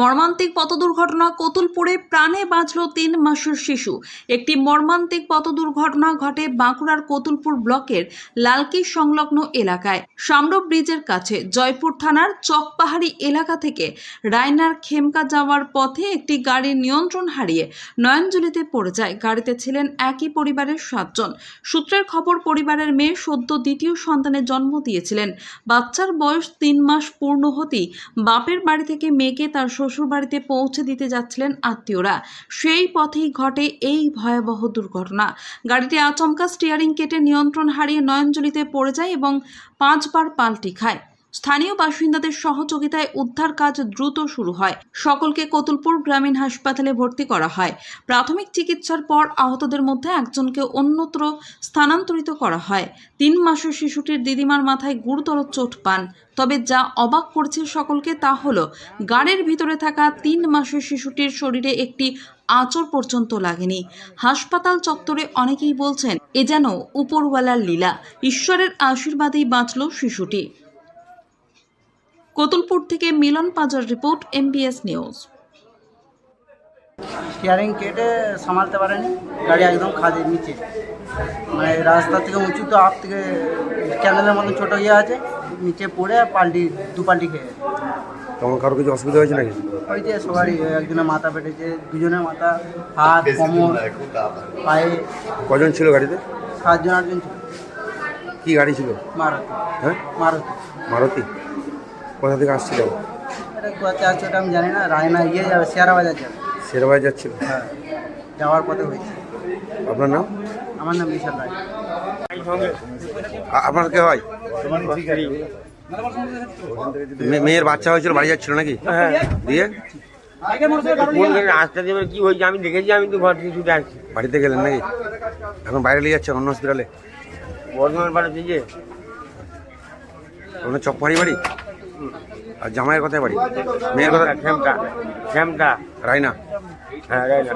মর্মান্তিক পথ দুর্ঘটনা কতুলপুরে প্রাণে বাঁচল তিন মাসের শিশু। একটি মর্মান্তিক পথ দুর্ঘটনা ঘটে বাঁকুড়ার কতুলপুর ব্লকের লালকি সংলগ্ন এলাকায়। সামরব ব্রিজের কাছে জয়পুর থানার চকপাহাড়ি এলাকা থেকে রায়নার খেমকা যাওয়ার পথে একটি গাড়ির নিয়ন্ত্রণ হারিয়ে নয়নজুলিতে পড়ে যায়। গাড়িতে ছিলেন একই পরিবারের সাতজন। সূত্রের খবর, পরিবারের মেয়ে সদ্য দ্বিতীয় সন্তানের জন্ম দিয়েছিলেন। বাচ্চার বয়স তিন মাস পূর্ণ হতেই বাপের বাড়ি থেকে মেয়েকে তার শ্বশুর বাড়িতে পৌঁছে দিতে যাচ্ছিলেন আত্মীয়রা। সেই পথেই ঘটে এই ভয়াবহ দুর্ঘটনা। গাড়িটি আচমকা স্টিয়ারিং কেটে নিয়ন্ত্রণ হারিয়ে নয়নজলিতে পড়ে যায় এবং পাঁচবার পাল্টি খায়। স্থানীয় বাসিন্দাদের সহযোগিতায় উদ্ধার কাজ দ্রুত শুরু হয়। সকলকে কতুলপুর গ্রামীণ হাসপাতালে ভর্তি করা হয়। প্রাথমিক চিকিৎসার পর আহতদের মধ্যে একজনকে অন্যত্র স্থানান্তরিত করা হয়। তিন মাসের শিশুটির দিদিমার মাথায় গুরুতর চোট পান। তবে যা অবাক করছে সকলকে তা হলো, গাড়ির ভিতরে থাকা তিন মাসের শিশুটির শরীরে একটি আঁচড় পর্যন্ত লাগেনি। হাসপাতাল চত্বরে অনেকেই বলছেন, এ যেন উপরওয়ালার লীলা। ঈশ্বরের আশীর্বাদেই বাঁচল শিশুটি। কতুলপুর থেকে Milan পাজার report MBS news steering কেটে সামালতে পারেনি গাড়ি একদম খাদের নিচে। মানে রাস্তা থেকে উঁচু তো আপ থেকে ক্যানেলের মতো ছোটো ইয়ে আছে নিচে পড়ে পাল্টি দু পাল্টি খেয়ে। তখন কারও কিছু অসুবিধা হয়েছে নাকি? ওই যে সবারই একজনের মাথা পেটেছে দুজনের মাথা হাত কোমর পায়ে। কজন ছিল গাড়িতে? সাতজন আটজন ছিল। কি গাড়ি ছিল? মারুতি। হ্যাঁ? মারুতি। মারুতি? কোথা থেকে আসছিল এটা কোথাতে আছে ওটা আমি জানি না রায়না ইয়ে যাবে শেয়ারা বাজার যাবে। শেরবাই যাচ্ছিল? হ্যাঁ যাওয়ার পথে হয়েছে। আপনার নাম? আমার নাম বিশাল রায়। আ- আপনার কে হয়? মে- মেয়ের বাচ্চা হয়েছিল বাড়ি যাচ্ছিল নাকি? দিয়ে? রাস্তা দিয়ে কি হয়েছে? আমি দেখেছি আমি তো ঘর থেকে ছুটে আসছি। বাড়িতে গেলেন নাকি? এখন বাইরে নিয়ে যাচ্ছেন অন্য হসপিটালে বর্ধমান পাঠাচ্ছে যে। চকপাড়ি বাড়ি? আর জামাইয়ের কথায় বাড়ি। মেয়ের কথা শ্যামটা শ্যামটা রায়না হ্যাঁ রাইট